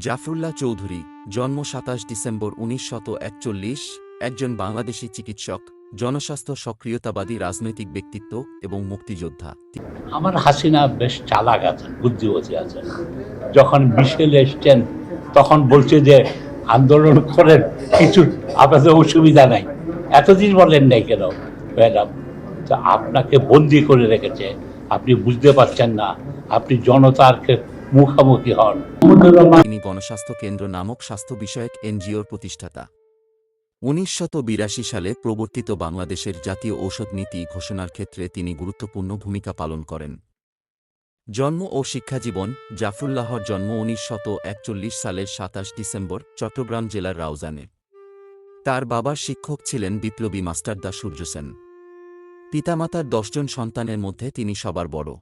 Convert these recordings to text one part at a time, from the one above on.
জাফরুল্লাহ চৌধুরী, জন্ম সাতাশ ডিসেম্বর উনিশশত একচল্লিশ, একজন বাংলাদেশী চিকিৎসক, জনস্বাস্থ্য সক্রিয়তাবাদী রাজনৈতিক ব্যক্তিত্ব এবং মুক্তিযোদ্ধা। আমার হাসিনা বেশ চালাক আছেন বুদ্ধিবতী আছেন। যখন মিশেল এসছেন, তখন বলছে যে, আন্দোলন করেন, কিছু আপনাদের অসুবিধা নাই। এতদিন বলেন নাই কেন? ম্যাডাম আপনাকে বন্দি করে রেখেছে। আপনি বুঝতে পারছেন না, আপনি জনতার মুখামুখি হন। তিনি গণস্বাস্থ্য কেন্দ্র নামক স্বাস্থ্য বিষয়ক এনজিওর প্রতিষ্ঠাতা। বিরাশি সালে প্রবর্তিত বাংলাদেশের জাতীয় ঔষধ নীতি ঘোষণার ক্ষেত্রে তিনি গুরুত্বপূর্ণ ভূমিকা পালন করেন। জন্ম ও শিক্ষাজীবন, জাফরুল্লাহর জন্ম উনিশশত একচল্লিশ সালের সাতাশ ডিসেম্বর, চট্টগ্রাম জেলার রাউজানে। তার বাবার শিক্ষক ছিলেন বিপ্লবী মাস্টারদা সূর্য সেন। পিতামাতার দশজন সন্তানের মধ্যে তিনি সবার বড়।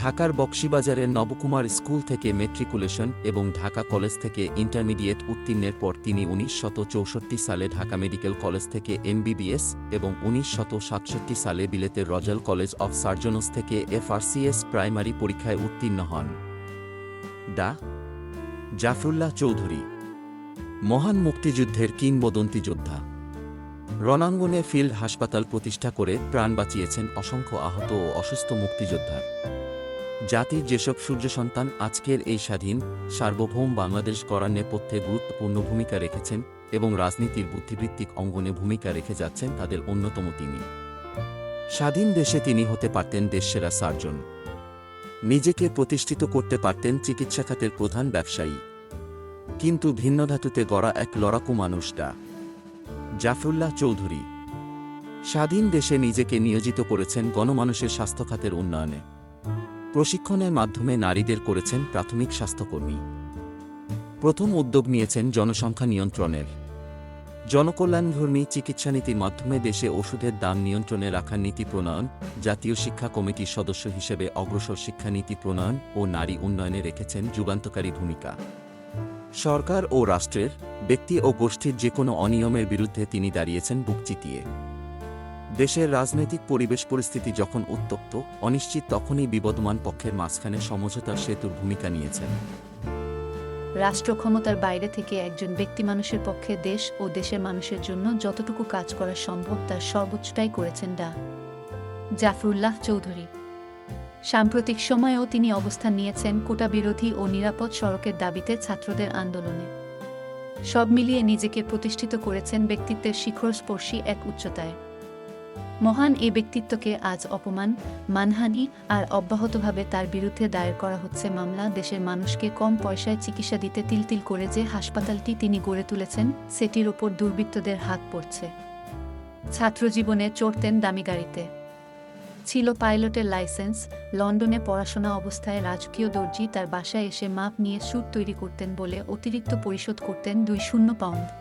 ঢাকার বক্সিবাজারের নবকুমার স্কুল থেকে মেট্রিকুলেশন এবং ঢাকা কলেজ থেকে ইন্টারমিডিয়েট উত্তীর্ণের পর তিনি চৌষট্টি সালে ঢাকা মেডিকেল কলেজ থেকে এমবিবিএস এবং সাতষট্টি সালে বিলেতের রজাল কলেজ অফ সার্জনস থেকে এফআরসিএস প্রাইমারি পরীক্ষায় উত্তীর্ণ হন। ডা. জাফরুল্লাহ চৌধুরী, মহান মুক্তিযুদ্ধের কিংবদন্তি যোদ্ধা। রণাঙ্গনে ফিল্ড হাসপাতাল প্রতিষ্ঠা করে প্রাণ বাঁচিয়েছেন অসংখ্য আহত ও অসুস্থ মুক্তিযোদ্ধার। জাতির যেসব সূর্য সন্তান আজকের এই স্বাধীন, সার্বভৌম বাংলাদেশ গড়ার নেপথ্যে গুরুত্বপূর্ণ ভূমিকা রেখেছেন এবং রাজনীতির বুদ্ধিবৃত্তিক অঙ্গনে ভূমিকা রেখে যাচ্ছেন তাদের অন্যতম তিনি। স্বাধীন দেশে তিনি হতে পারতেন দেশসেরা সার্জন। নিজেকে প্রতিষ্ঠিত করতে পারতেন চিকিৎসা খাতের প্রধান ব্যবসায়ী। কিন্তু ভিন্ন ধাতুতে গড়া এক লড়াকু মানুষটা, জাফরুল্লাহ চৌধুরী। স্বাধীন দেশে নিজেকে নিয়োজিত করেছেন গণমানুষের স্বাস্থ্য খাতের উন্নয়নে। প্রশিক্ষণের মাধ্যমে নারীদের করেছেন প্রাথমিক স্বাস্থ্যকর্মী। প্রথম উদ্যোগ নিয়েছেন জনসংখ্যা নিয়ন্ত্রণের। জনকল্যাণধর্মী চিকিৎসা নীতির মাধ্যমে দেশে ওষুধের দাম নিয়ন্ত্রণে রাখার নীতি প্রণয়ন, জাতীয় শিক্ষা কমিটির সদস্য হিসেবে অগ্রসর শিক্ষানীতি প্রণয়ন ও নারী উন্নয়নে রেখেছেন যুগান্তকারী ভূমিকা। সরকার ও রাষ্ট্রের, ব্যক্তি ও গোষ্ঠীর যে কোনো অনিয়মের বিরুদ্ধে তিনি দাঁড়িয়েছেন বুক চিতিয়ে। দেশের রাজনৈতিক পরিবেশ পরিস্থিতি যখন উত্তপ্ত, অনিশ্চিত তখনই বিবদমান পক্ষের মাঝখানে সমঝোতার সেতুর ভূমিকা নিয়েছেন। রাষ্ট্র ক্ষমতার বাইরে থেকে একজন ব্যক্তি মানুষের পক্ষে দেশ ও দেশের মানুষের জন্য যতটুকু কাজ করা সম্ভব তার সর্বোচ্চটাই করেছেন ডা। জাফরুল্লাহ চৌধুরী। সাম্প্রতিক সময়েও তিনি অবস্থান নিয়েছেন কোটা বিরোধী ও নিরাপদ সড়কের দাবিতে ছাত্রদের আন্দোলনে। সব মিলিয়ে নিজেকে প্রতিষ্ঠিত করেছেন ব্যক্তিত্বের শিখরস্পর্শী এক উচ্চতায়। মহান এই ব্যক্তিত্বকে আজ অপমান, মানহানি আর অব্যাহতভাবে তার বিরুদ্ধে দায়ের করা হচ্ছে মামলা। দেশের মানুষকে কম পয়সায় চিকিৎসা দিতে তিলতিল করে যে হাসপাতালটি তিনি গড়ে তুলেছেন, সেটির ওপর দুর্বৃত্তদের হাত পড়ছে। ছাত্রজীবনে চড়তেন দামি গাড়িতে। ছিল পাইলটের লাইসেন্স, লন্ডনে পড়াশোনা অবস্থায় রাজকীয় দর্জি, তার বাসায় এসে মাপ নিয়ে স্যুট তৈরি করতেন বলে অতিরিক্ত পরিশোধ করতেন দুই শূন্য পাউন্ড।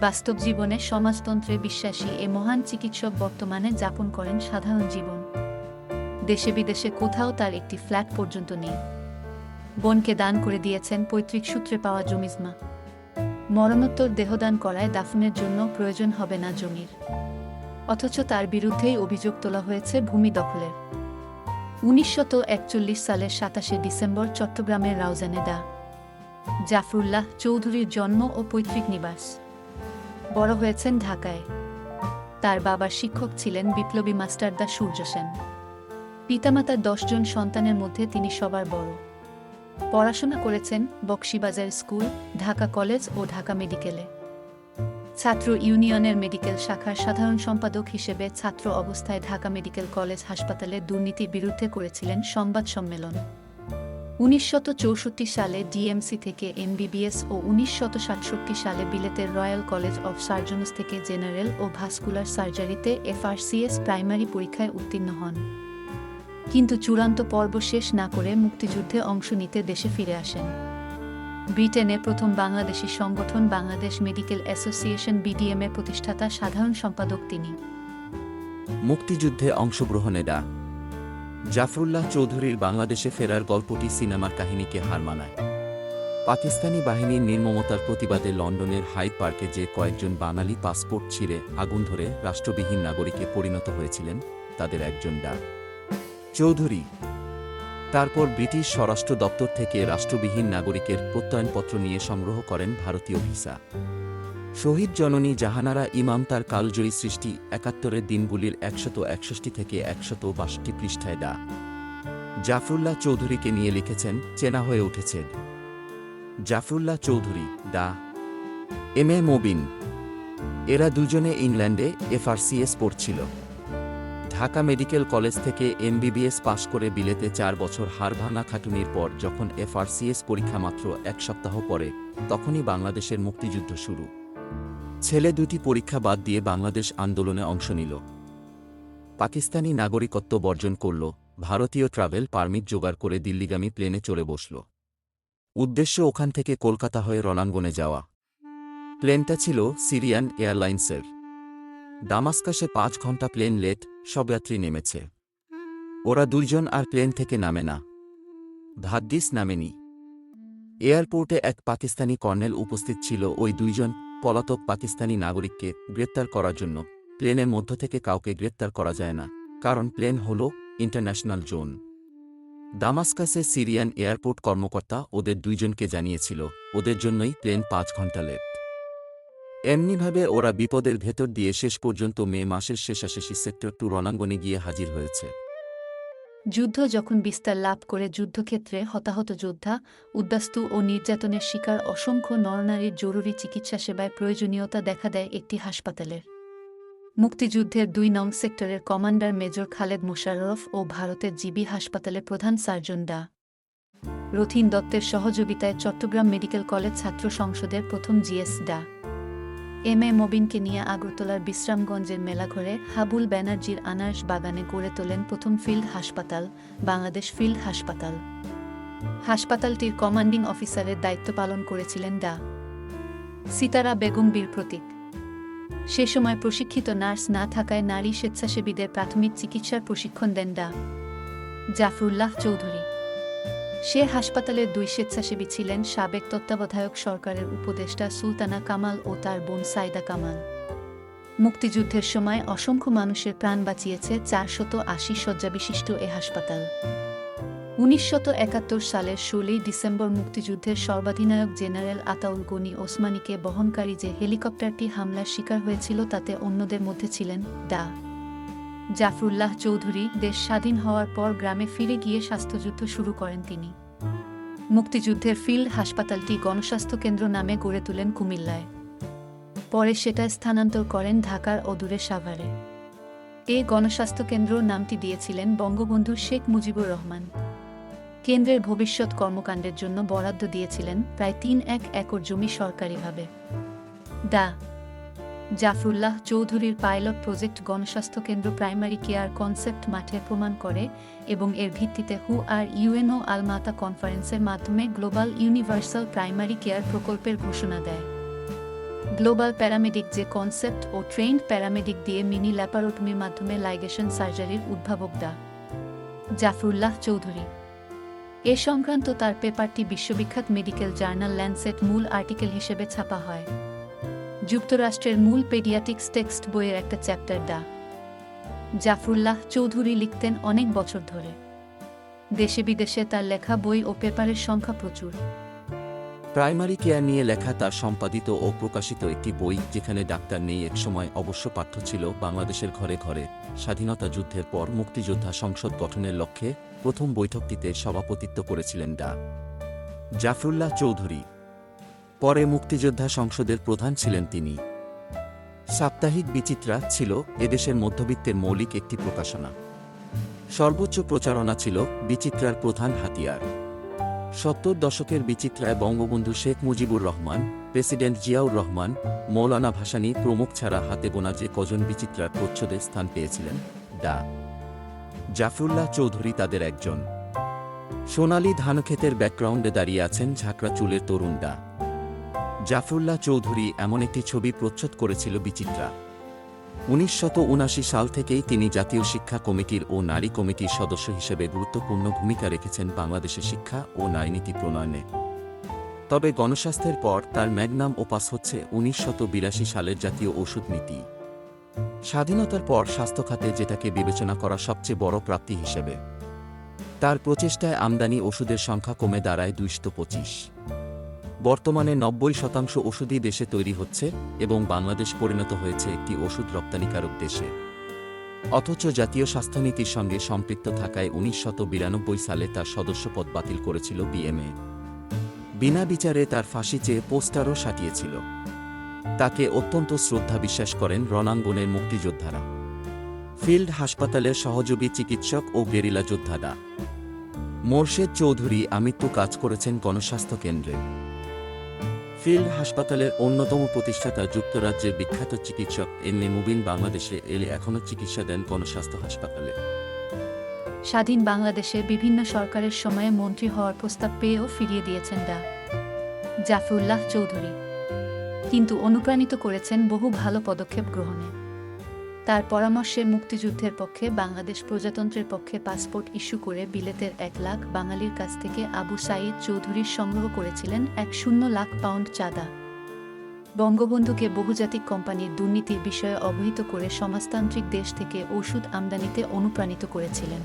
বাস্তব জীবনে সমাজতন্ত্রে বিশ্বাসী এ মহান চিকিৎসক বর্তমানে যাপন করেন সাধারণ জীবন। দেশে বিদেশে কোথাও তার একটি ফ্ল্যাট পর্যন্ত নেই। বোনকে দান করে দিয়েছেন পৈতৃক সূত্রে পাওয়া জমিজমা মরণোত্তর দেহদান করায় দাফনের জন্য প্রয়োজন হবে না জমির। অথচ তার বিরুদ্ধেই অভিযোগ তোলা হয়েছে ভূমি দখলের। উনিশশত একচল্লিশ সালের সাতাশে ডিসেম্বর চট্টগ্রামের রাউজানে দা জাফরুল্লাহ চৌধুরীর জন্ম ও পৈতৃক নিবাস। বড় হয়েছেন ঢাকায়। তার বাবার শিক্ষক ছিলেন বিপ্লবী মাস্টারদা সূর্য সেন। পিতামাতার দশজন সন্তানের মধ্যে তিনি সবার বড়। পড়াশোনা করেছেন বক্সিবাজার স্কুল, ঢাকা কলেজ ও ঢাকা মেডিকেলে। ছাত্র ইউনিয়নের মেডিকেল শাখার সাধারণ সম্পাদক হিসেবে ছাত্র অবস্থায় ঢাকা মেডিকেল কলেজ হাসপাতালে দুর্নীতির বিরুদ্ধে করেছিলেন সংবাদ সম্মেলন। উনিশশত সালে ডিএমসি থেকে এমবিবিএস ও সাতষট্টি সালে বিলেতের রয়্যাল কলেজ অফ সার্জনস থেকে জেনারেল ও ভাস্কুলার সার্জারিতে এফআরসিএস প্রাইমারি পরীক্ষায় উত্তীর্ণ হন। কিন্তু চূড়ান্ত পর্ব শেষ না করে মুক্তিযুদ্ধে অংশ নিতে দেশে ফিরে আসেন। ব্রিটেনে প্রথম বাংলাদেশি সংগঠন বাংলাদেশ মেডিকেল অ্যাসোসিয়েশন বিডিএম এর প্রতিষ্ঠাতা সাধারণ সম্পাদক তিনি। মুক্তিযুদ্ধে অংশগ্রহণে জাফরুল্লাহ চৌধুরীর বাংলাদেশে ফেরার গল্পটি সিনেমার কাহিনীকে হার মানায়। পাকিস্তানি বাহিনীর নির্মমতার প্রতিবাদে লন্ডনের হাইড পার্কে যে কয়েকজন বাঙালি পাসপোর্ট ছিঁড়ে আগুন ধরে রাষ্ট্রবিহীন নাগরিকে পরিণত হয়েছিলেন তাদের একজন ডা চৌধুরী, তারপর ব্রিটিশ স্বরাষ্ট্র দপ্তর থেকে রাষ্ট্রবিহীন নাগরিকের প্রত্যয়নপত্র নিয়ে সংগ্রহ করেন ভারতীয় ভিসা। শহীদ জননী জাহানারা ইমাম তার কালজয়ী সৃষ্টি একাত্তরের দিনগুলির একশত একষষ্টি থেকে একশত বাষট্টি পৃষ্ঠায় ডা জাফরুল্লাহ চৌধুরীকে নিয়ে লিখেছেন, চেনা হয়ে উঠেছে জাফরুল্লাহ চৌধুরী ডা এম এ মোবিন। এরা দুজনে ইংল্যান্ডে এফআরসিএস পড়ছিল। ঢাকা মেডিকেল কলেজ থেকে এমবিবিএস পাশ করে বিলেতে চার বছর হার ভাঙা খাটুনির পর যখন এফআরসিএস পরীক্ষা মাত্র এক সপ্তাহ পরে, তখনই বাংলাদেশের মুক্তিযুদ্ধ শুরু। ছেলে দুটি পরীক্ষা বাদ দিয়ে বাংলাদেশ আন্দোলনে অংশ নিল। পাকিস্তানি নাগরিকত্ব বর্জন করল, ভারতীয় ট্রাভেল পারমিট জোগাড় করে দিল্লিগামী প্লেনে চড়ে বসল। উদ্দেশ্য ওখান থেকে কলকাতা হয়ে রণাঙ্গনে যাওয়া। প্লেনটা ছিল সিরিয়ান এয়ারলাইন্সের। দামাস্কাসে পাঁচ ঘণ্টা প্লেন লেট সব যাত্রী নেমেছে। ওরা দুইজন আর প্লেন থেকে নামে না। ভাদ্দিস নামেনি। এয়ারপোর্টে এক পাকিস্তানি কর্নেল উপস্থিত ছিল, ওই দুইজন পলাতক পাকিস্তানি নাগরিককে গ্রেপ্তার করার জন্য প্লেনের মধ্য থেকে কাউকে গ্রেপ্তার করা যায় না, কারণ প্লেন হল ইন্টারন্যাশনাল জোন। দামাস্কাসে সিরিয়ান এয়ারপোর্ট কর্মকর্তা ওদের দুইজনকে জানিয়েছিল, ওদের জন্যই প্লেন পাঁচ ঘণ্টা লেট। এমনিভাবে ওরা বিপদের ভেতর দিয়ে শেষ পর্যন্ত মে মাসের শেষাশেষি সেক্টর টু রণাঙ্গনে গিয়ে হাজির হয়েছে। যুদ্ধ যখন বিস্তার লাভ করে যুদ্ধক্ষেত্রে হতাহত যোদ্ধা, উদ্বাস্তু ও নির্যাতনের শিকার অসংখ্য নরনারীর জরুরি চিকিৎসা সেবায় প্রয়োজনীয়তা দেখা দেয় একটি হাসপাতালের। মুক্তিযুদ্ধের দুই নং সেক্টরের কমান্ডার মেজর খালেদ মোশাররফ ও ভারতের জিবি হাসপাতালের প্রধান সার্জন ডা। রথিন দত্তের সহযোগিতায় চট্টগ্রাম মেডিকেল কলেজ ছাত্র সংসদের প্রথম জিএস ডা। এম এ মবিনকে নিয়ে আগরতলার বিশ্রামগঞ্জের মেলাঘরে হাবুল ব্যানার্জির আনার্স বাগানে গড়ে তোলেন প্রথম ফিল্ড হাসপাতাল, বাংলাদেশ ফিল্ড হাসপাতাল। হাসপাতালটির কমান্ডিং অফিসারের দায়িত্ব পালন করেছিলেন ডা। সিতারা বেগম বীর প্রতীক। সে সময় প্রশিক্ষিত নার্স না থাকায় নারী স্বেচ্ছাসেবীদের প্রাথমিক চিকিৎসার প্রশিক্ষণ দেন ডা। জাফরুল্লাহ চৌধুরী। সে হাসপাতালের দুই স্বেচ্ছাসেবী ছিলেন সাবেক তত্ত্বাবধায়ক সরকারের উপদেষ্টা সুলতানা কামাল ও তার বোন সাইদা কামাল। মুক্তিযুদ্ধের সময় অসংখ্য মানুষের প্রাণ বাঁচিয়েছে চারশত আশি শয্যাবিশিষ্ট এ হাসপাতাল। উনিশশত একাত্তর সালের ষোলোই ডিসেম্বর মুক্তিযুদ্ধের সর্বাধিনায়ক জেনারেল আতাউল গনি ওসমানীকে বহনকারী যে হেলিকপ্টারটি হামলার শিকার হয়েছিল তাতে অন্যদের মধ্যে ছিলেন ডা জাফরুল্লাহ চৌধুরী দেশ স্বাধীন হওয়ার পর গ্রামে ফিরে গিয়ে স্বাস্থ্যযুদ্ধ শুরু করেন তিনি। মুক্তিযুদ্ধের ফিল্ড হাসপাতালটি গণস্বাস্থ্য কেন্দ্র নামে গড়ে তোলেন কুমিল্লায়। পরে সেটা স্থানান্তর করেন ঢাকার অদূরে সাভারে। এ গণস্বাস্থ্য কেন্দ্র নামটি দিয়েছিলেন বঙ্গবন্ধু শেখ মুজিবুর রহমান। কেন্দ্রের ভবিষ্যৎ কর্মকাণ্ডের জন্য বরাদ্দ দিয়েছিলেন প্রায় তিন এক একর জমি সরকারিভাবে। দা জাফরুল্লাহ চৌধুরীর পাইলট প্রজেক্ট গণস্বাস্থ্য কেন্দ্র প্রাইমারি কেয়ার কনসেপ্ট মাঠে প্রমাণ করে এবং এর ভিত্তিতে হু আর ইউএনও আলমাতা কনফারেন্সের মাধ্যমে গ্লোবাল ইউনিভার্সাল প্রাইমারি কেয়ার প্রকল্পের ঘোষণা দেয়। গ্লোবাল প্যারামেডিক যে কনসেপ্ট ও ট্রেন্ড প্যারামেডিক দিয়ে মিনি ল্যাপারোটমির মাধ্যমে লাইগেশন সার্জারির উদ্ভাবক দা। জাফরুল্লাহ চৌধুরী। এ সংক্রান্ত তার পেপারটি বিশ্ববিখ্যাত মেডিকেল জার্নাল ল্যান্ডসেট মূল আর্টিকেল হিসেবে ছাপা হয়। যুক্তরাষ্ট্রের মূল পেডিয়াটিক্স টেক্সট বইয়ের একটা চ্যাপ্টার ডা জাফরুল্লাহ চৌধুরী লিখতেন অনেক বছর ধরে। দেশে বিদেশে তার লেখা বই ও পেপারের সংখ্যা প্রচুর। প্রাইমারি কেয়ার নিয়ে লেখা তার সম্পাদিত ও প্রকাশিত একটি বই, যেখানে ডাক্তার নেই একসময় অবশ্য পাঠ্য ছিল বাংলাদেশের ঘরে ঘরে। স্বাধীনতা যুদ্ধের পর মুক্তিযোদ্ধা সংসদ গঠনের লক্ষ্যে প্রথম বৈঠকটিতে সভাপতিত্ব করেছিলেন ডা। জাফরুল্লাহ চৌধুরী। পরে মুক্তিযোদ্ধা সংসদের প্রধান ছিলেন তিনি। সাপ্তাহিক বিচিত্রা ছিল এদেশের মধ্যবিত্তের মৌলিক একটি প্রকাশনা। সর্বোচ্চ প্রচারণা ছিল বিচিত্রার প্রধান হাতিয়ার। সত্তর দশকের বিচিত্রায় বঙ্গবন্ধু শেখ মুজিবুর রহমান, প্রেসিডেন্ট জিয়াউর রহমান, মৌলানা ভাসানী প্রমুখ ছাড়া হাতে গোনা যে কজন বিচিত্রার প্রচ্ছদে স্থান পেয়েছিলেন, ডা। জাফরুল্লাহ চৌধুরী তাদের একজন। সোনালী ধানক্ষেতের ব্যাকগ্রাউন্ডে দাঁড়িয়ে আছেন ঝাঁকড়া চুলের তরুণ ডা। জাফরুল্লাহ চৌধুরী এমন একটি ছবি প্রচ্ছদ করেছিল বিচিত্রা। উনিশশত সাল থেকেই তিনি জাতীয় শিক্ষা কমিটির ও নারী কমিটির সদস্য হিসেবে গুরুত্বপূর্ণ ভূমিকা রেখেছেন বাংলাদেশের শিক্ষা ও নারীনীতি প্রণয়নে। তবে গণস্বাস্থ্যের পর তার ম্যাগনাম ওপাস হচ্ছে উনিশশত সালের জাতীয় ওষুধ নীতি। স্বাধীনতার পর স্বাস্থ্য খাতে যেটাকে বিবেচনা করা সবচেয়ে বড় প্রাপ্তি হিসেবে। তার প্রচেষ্টায় আমদানি ওষুধের সংখ্যা কমে দাঁড়ায় দুইশত পঁচিশ। বর্তমানে নব্বই শতাংশ ওষুধই দেশে তৈরি হচ্ছে এবং বাংলাদেশ পরিণত হয়েছে একটি ওষুধ রপ্তানিকারক দেশে। অথচ জাতীয় স্বাস্থ্যনীতির সঙ্গে সম্পৃক্ত থাকায় উনিশশো বিরানব্বই সালে তার সদস্যপদ বাতিল করেছিল বিএমএ। বিনা বিচারে তার ফাঁসি চেয়ে পোস্টারও সাটিয়েছিল। তাকে অত্যন্ত শ্রদ্ধা বিশ্বাস করেন রণাঙ্গনের মুক্তিযোদ্ধারা। ফিল্ড হাসপাতালের সহযোগী চিকিৎসক ও গেরিলা যোদ্ধারা মোর্শেদ চৌধুরী আমৃত্যু কাজ করেছেন গণস্বাস্থ্য কেন্দ্রে। ফিল্ড হাসপাতালের অন্যতম প্রতিষ্ঠাতা যুক্তরাজ্যের বিখ্যাত চিকিৎসক এম এ মুবিন বাংলাদেশে এলে এখনও চিকিৎসা দেন গণস্বাস্থ্য হাসপাতালে। স্বাধীন বাংলাদেশে বিভিন্ন সরকারের সময়ে মন্ত্রী হওয়ার প্রস্তাব পেয়েও ফিরিয়ে দিয়েছেন ডা। জাফরুল্লাহ চৌধুরী। কিন্তু অনুপ্রাণিত করেছেন বহু ভালো পদক্ষেপ গ্রহণে। তার পরামর্শে মুক্তিযুদ্ধের পক্ষে বাংলাদেশ প্রজাতন্ত্রের পক্ষে পাসপোর্ট ইস্যু করে বিলেতের এক লাখ বাঙালির কাছ থেকে আবু সাইদ চৌধুরীর সংগ্রহ করেছিলেন এক শূন্য লাখ পাউন্ড চাঁদা। বঙ্গবন্ধুকে বহুজাতিক কোম্পানির দুর্নীতির বিষয়ে অবহিত করে সমাজতান্ত্রিক দেশ থেকে ওষুধ আমদানিতে অনুপ্রাণিত করেছিলেন।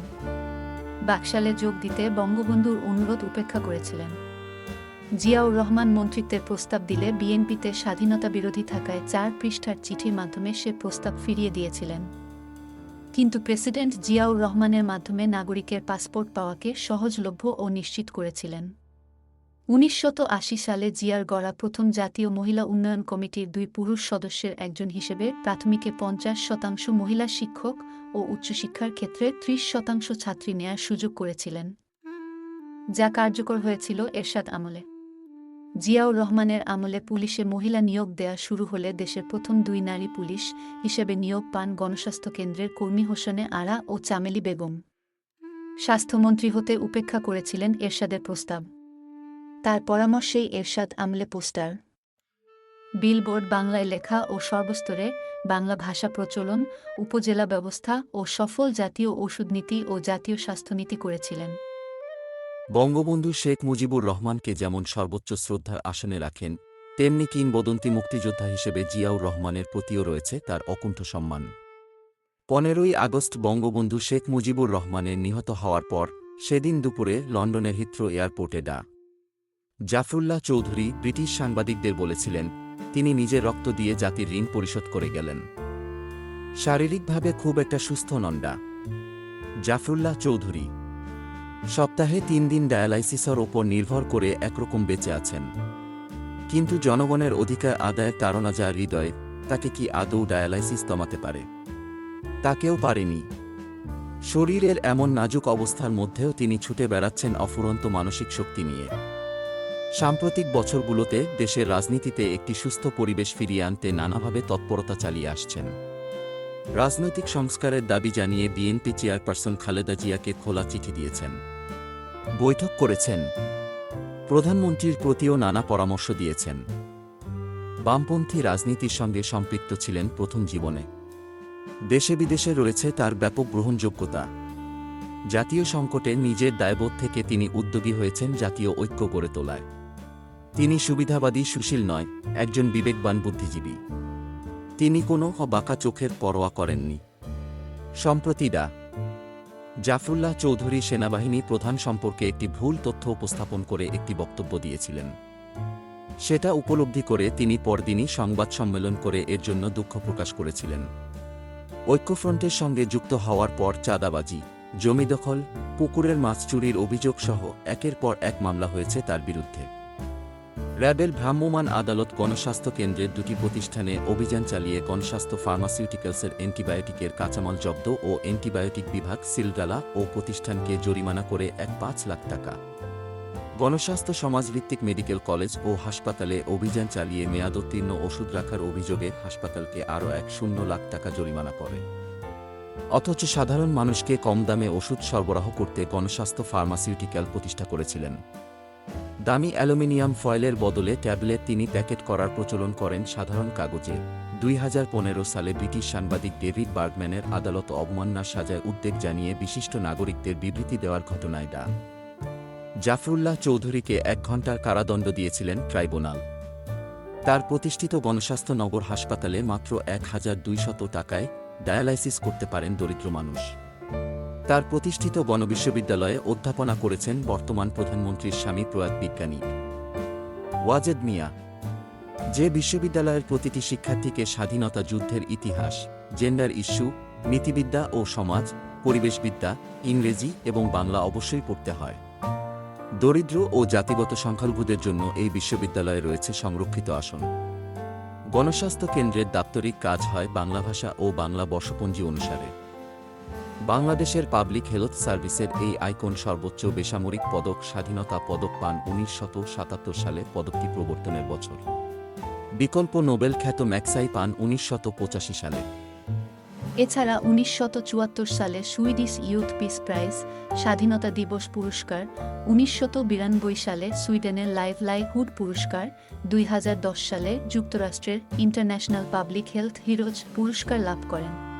বাকশালে যোগ দিতে বঙ্গবন্ধুর অনুরোধ উপেক্ষা করেছিলেন। জিয়াউর রহমান মন্ত্রিত্বের প্রস্তাব দিলে বিএনপিতে স্বাধীনতা বিরোধী থাকায় চার পৃষ্ঠার চিঠির মাধ্যমে সে প্রস্তাব ফিরিয়ে দিয়েছিলেন। কিন্তু প্রেসিডেন্ট জিয়াউর রহমানের মাধ্যমে নাগরিকের পাসপোর্ট পাওয়াকে সহজলভ্য ও নিশ্চিত করেছিলেন। উনিশশত সালে জিয়ার গড়া প্রথম জাতীয় মহিলা উন্নয়ন কমিটির দুই পুরুষ সদস্যের একজন হিসেবে প্রাথমিকে পঞ্চাশ শতাংশ মহিলা শিক্ষক ও উচ্চশিক্ষার ক্ষেত্রে ত্রিশ শতাংশ ছাত্রী নেয়ার সুযোগ করেছিলেন, যা কার্যকর হয়েছিল এরশাদ আমলে। জিয়াউর রহমানের আমলে পুলিশে মহিলা নিয়োগ দেয়া শুরু হলে দেশের প্রথম দুই নারী পুলিশ হিসেবে নিয়োগ পান গণস্বাস্থ্য কেন্দ্রের কর্মী হোসেনে আরা ও চামেলি বেগম। স্বাস্থ্যমন্ত্রী হতে উপেক্ষা করেছিলেন এরশাদের প্রস্তাব। তার পরামর্শেই এরশাদ আমলে পোস্টার। বিলবোর্ড বাংলায় লেখা ও সর্বস্তরে বাংলা ভাষা প্রচলন, উপজেলা ব্যবস্থা ও সফল জাতীয় ওষুধ নীতি ও জাতীয় স্বাস্থ্যনীতি করেছিলেন। বঙ্গবন্ধু শেখ মুজিবুর রহমানকে যেমন সর্বোচ্চ শ্রদ্ধার আসনে রাখেন, তেমনি কিংবদন্তি মুক্তিযোদ্ধা হিসেবে জিয়াউর রহমানের প্রতিও রয়েছে তার অকুণ্ঠ সম্মান। পনেরোই আগস্ট বঙ্গবন্ধু শেখ মুজিবুর রহমানের নিহত হওয়ার পর সেদিন দুপুরে লন্ডনের হিথ্রো এয়ারপোর্টে ডা। জাফরুল্লাহ চৌধুরী ব্রিটিশ সাংবাদিকদের বলেছিলেন, তিনি নিজে রক্ত দিয়ে জাতির ঋণ পরিশোধ করে গেলেন। শারীরিকভাবে খুব একটা সুস্থ নন্ডা জাফরুল্লাহ চৌধুরী সপ্তাহে তিন দিন ডায়ালাইসিসের ওপর নির্ভর করে একরকম বেঁচে আছেন। কিন্তু জনগণের অধিকার আদায়ের তাড়না যা হৃদয়, তাকে কি আদৌ ডায়ালাইসিস কমাতে পারে? তাকেও পারেনি। শরীরের এমন নাজুক অবস্থার মধ্যেও তিনি ছুটে বেড়াচ্ছেন অফুরন্ত মানসিক শক্তি নিয়ে। সাম্প্রতিক বছরগুলোতে দেশের রাজনীতিতে একটি সুস্থ পরিবেশ ফিরিয়ে আনতে নানাভাবে তৎপরতা চালিয়ে আসছেন। রাজনৈতিক সংস্কারের দাবি জানিয়ে বিএনপি চেয়ারপারসন খালেদা জিয়াকে খোলা চিঠি দিয়েছেন। বৈঠক করেছেন। প্রধানমন্ত্রীর প্রতিও নানা পরামর্শ দিয়েছেন। বামপন্থী রাজনীতির সঙ্গে সম্পৃক্ত ছিলেন প্রথম জীবনে। দেশে বিদেশে রয়েছে তার ব্যাপক গ্রহণযোগ্যতা। জাতীয় সংকটে নিজের দায়বোধ থেকে তিনি উদ্যোগী হয়েছেন জাতীয় ঐক্য গড়ে তোলায়। তিনি সুবিধাবাদী, সুশীল নয়, একজন বিবেকবান বুদ্ধিজীবী। তিনি কোনো বাঁকা চোখের পরোয়া করেননি। সম্প্রতি ডা জাফরুল্লাহ চৌধুরী সেনাবাহিনী প্রধান সম্পর্কে একটি ভুল তথ্য উপস্থাপন করে একটি বক্তব্য দিয়েছিলেন। সেটা উপলব্ধি করে তিনি পরদিনই সংবাদ সম্মেলন করে এর জন্য দুঃখ প্রকাশ করেছিলেন। ঐক্যফ্রন্টের সঙ্গে যুক্ত হওয়ার পর চাঁদাবাজি, জমি দখল, পুকুরের মাছ চুরির অভিযোগ সহ একের পর এক মামলা হয়েছে তার বিরুদ্ধে। র্যাবের ভ্রাম্যমাণ আদালত গণস্বাস্থ্য কেন্দ্রের দুটি প্রতিষ্ঠানে অভিযান চালিয়ে গণস্বাস্থ্য ফার্মাসিউটিক্যালসের অ্যান্টিবায়োটিকের কাঁচামাল জব্দ ও অ্যান্টিবায়োটিক বিভাগ সিলগালা ও প্রতিষ্ঠানকে জরিমানা করে এক পাঁচ লাখ টাকা। গণস্বাস্থ্য সমাজভিত্তিক মেডিকেল কলেজ ও হাসপাতালে অভিযান চালিয়ে মেয়াদোত্তীর্ণ ওষুধ রাখার অভিযোগে হাসপাতালকে আরও এক শূন্য লাখ টাকা জরিমানা করে। অথচ সাধারণ মানুষকে কম দামে ওষুধ সরবরাহ করতে গণস্বাস্থ্য ফার্মাসিউটিক্যাল প্রতিষ্ঠা করেছিলেন। দামি অ্যালুমিনিয়াম ফয়েলের বদলে ট্যাবলেট তিনি প্যাকেট করার প্রচলন করেন সাধারণ কাগজে। দুই হাজার পনেরো সালে ব্রিটিশ সাংবাদিক ডেভিড বার্গম্যানের আদালত অবমাননার সাজায় উদ্বেগ জানিয়ে বিশিষ্ট নাগরিকদের বিবৃতি দেওয়ার ঘটনায় ডা। জাফরুল্লাহ চৌধুরীকে এক ঘণ্টার কারাদণ্ড দিয়েছিলেন ট্রাইব্যুনাল। তার প্রতিষ্ঠিত গণস্বাস্থ্য নগর হাসপাতালে মাত্র এক হাজার দুইশত টাকায় ডায়ালাইসিস করতে পারেন দরিদ্র মানুষ। তার প্রতিষ্ঠিত গণবিশ্ববিদ্যালয়ে অধ্যাপনা করেছেন বর্তমান প্রধানমন্ত্রীর স্বামী প্রয়াত বিজ্ঞানী। ওয়াজেদ মিয়া, যে বিশ্ববিদ্যালয়ের প্রতিটি শিক্ষার্থীকে স্বাধীনতা যুদ্ধের ইতিহাস, জেন্ডার ইস্যু, নীতিবিদ্যা ও সমাজ, পরিবেশবিদ্যা, ইংরেজি এবং বাংলা অবশ্যই পড়তে হয়। দরিদ্র ও জাতিগত সংখ্যালঘুদের জন্য এই বিশ্ববিদ্যালয়ে রয়েছে সংরক্ষিত আসন। গণস্বাস্থ্য কেন্দ্রের দাপ্তরিক কাজ হয় বাংলা ভাষা ও বাংলা বর্ষপঞ্জি অনুসারে। বাংলাদেশের পাবলিক হেলথ সার্ভিসের এই আইকন সর্বোচ্চ বেসামরিক পদক স্বাধীনতা পদক পান উনিশ শত সাতাত্তর সালে পদকটি প্রবর্তনের বছর। বিকল্প নোবেল খ্যাত ম্যাক্সাই পান উনিশ শত পঁচাশি সালে। এছাড়া উনিশশত চুয়াত্তর সালে সুইডিশ ইউথ পিস প্রাইজ, স্বাধীনতা দিবস পুরস্কার উনিশশত বিরানব্বই সালে সুইডেনের লাইভ লাইহুড পুরস্কার, দুই হাজার দশ সালে যুক্তরাষ্ট্রের ইন্টারন্যাশনাল পাবলিক হেলথ হিরোজ পুরস্কার লাভ করেন।